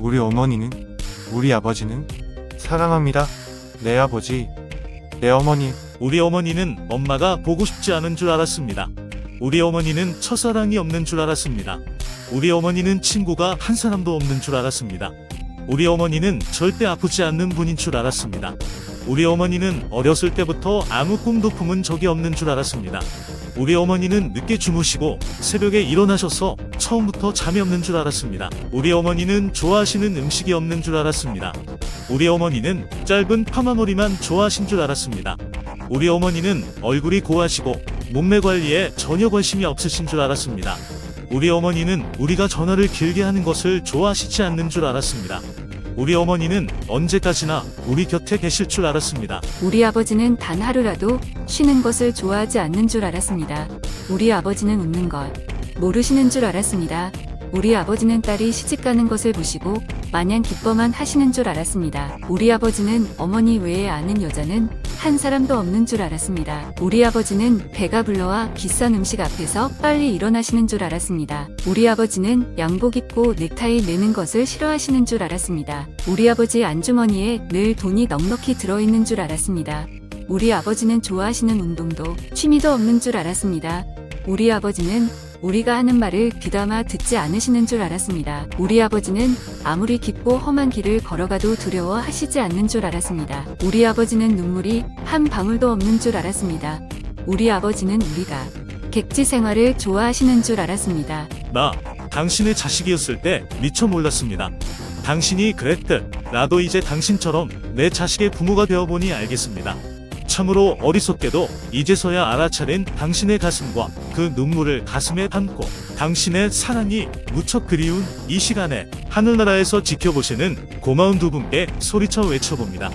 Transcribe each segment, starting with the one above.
우리 어머니는, 우리 아버지는 사랑합니다. 내 아버지, 내 어머니, 우리 어머니는 엄마가 보고 싶지 않은 줄 알았습니다. 우리 어머니는 첫사랑이 없는 줄 알았습니다. 우리 어머니는 친구가 한 사람도 없는 줄 알았습니다. 우리 어머니는 절대 아프지 않는 분인 줄 알았습니다. 우리 어머니는 어렸을 때부터 아무 꿈도 품은 적이 없는 줄 알았습니다. 우리 어머니는 늦게 주무시고 새벽에 일어나셔서 처음부터 잠이 없는 줄 알았습니다. 우리 어머니는 좋아하시는 음식이 없는 줄 알았습니다. 우리 어머니는 짧은 파마머리만 좋아하신 줄 알았습니다. 우리 어머니는 얼굴이 고하시고 몸매 관리에 전혀 관심이 없으신 줄 알았습니다. 우리 어머니는 우리가 전화를 길게 하는 것을 좋아하시지 않는 줄 알았습니다. 우리 어머니는 언제까지나 우리 곁에 계실 줄 알았습니다. 우리 아버지는 단 하루라도 쉬는 것을 좋아하지 않는 줄 알았습니다. 우리 아버지는 웃는 것 모르시는 줄 알았습니다. 우리 아버지는 딸이 시집가는 것을 보시고 마냥 기뻐만 하시는 줄 알았습니다. 우리 아버지는 어머니 외에 아는 여자는 한 사람도 없는 줄 알았습니다. 우리 아버지는 배가 불러와 비싼 음식 앞에서 빨리 일어나시는 줄 알았습니다. 우리 아버지는 양복 입고 넥타이 매는 것을 싫어하시는 줄 알았습니다. 우리 아버지 안주머니에 늘 돈이 넉넉히 들어있는 줄 알았습니다. 우리 아버지는 좋아하시는 운동도 취미도 없는 줄 알았습니다. 우리 아버지는 우리가 하는 말을 귀담아 듣지 않으시는 줄 알았습니다. 우리 아버지는 아무리 깊고 험한 길을 걸어가도 두려워 하시지 않는 줄 알았습니다. 우리 아버지는 눈물이 한 방울도 없는 줄 알았습니다. 우리 아버지는 우리가 객지 생활을 좋아하시는 줄 알았습니다. 나 당신의 자식이었을 때 미처 몰랐습니다. 당신이 그랬듯 나도 이제 당신처럼 내 자식의 부모가 되어보니 알겠습니다. 참으로 어리석게도 이제서야 알아차린 당신의 가슴과 그 눈물을 가슴에 담고 당신의 사랑이 무척 그리운 이 시간에 하늘나라에서 지켜보시는 고마운 두 분께 소리쳐 외쳐봅니다.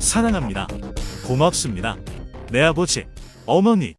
사랑합니다. 고맙습니다. 내 아버지, 어머니,